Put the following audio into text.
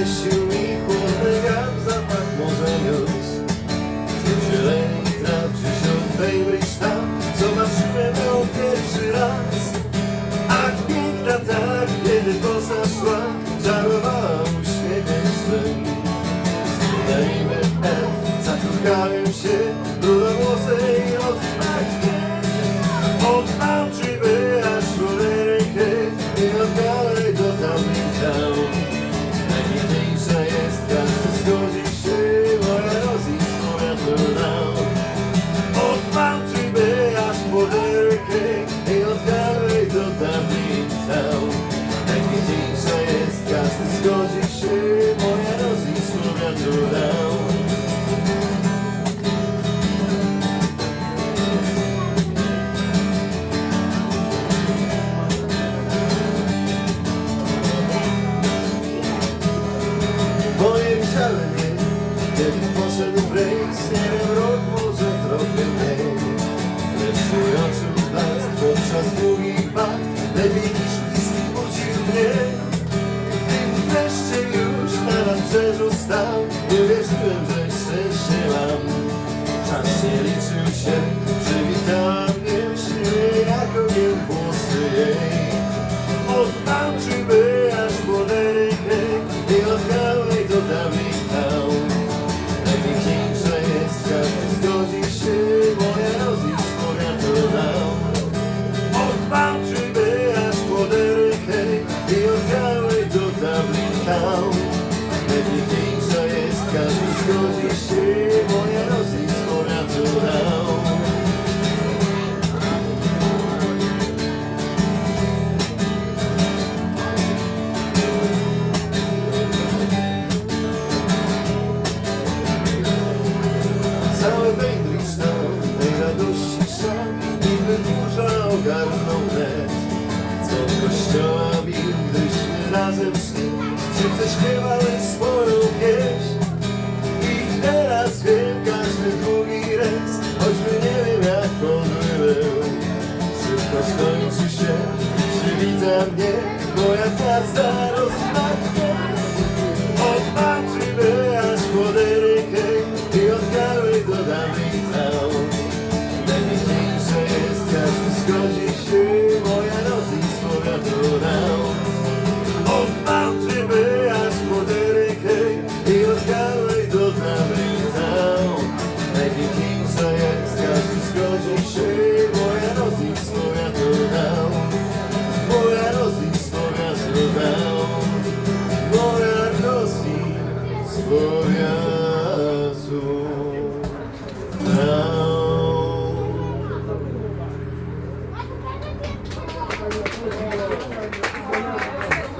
Powiesił mi chłodny jak zapach może miód Zieleni traw dziesiątej bryć tam Zobaczyłem ją pierwszy raz. Ach piękna tak, kiedy poza szła Czarowała uśmiechem swym. Zginęliśmy F, zakochałem się Dużo Brudowłosej od tak rozliczy moje rozliczenia cudem. Moje żalenie, jak poszedł w nie rok może trochę mniej. Lecz mój oczy blask podczas długich wad, lepiej niż bliski budził mnie. ship. ogarnął net Co kościoła bił, gdyśmy razem szli Czy zaśpiewali słowa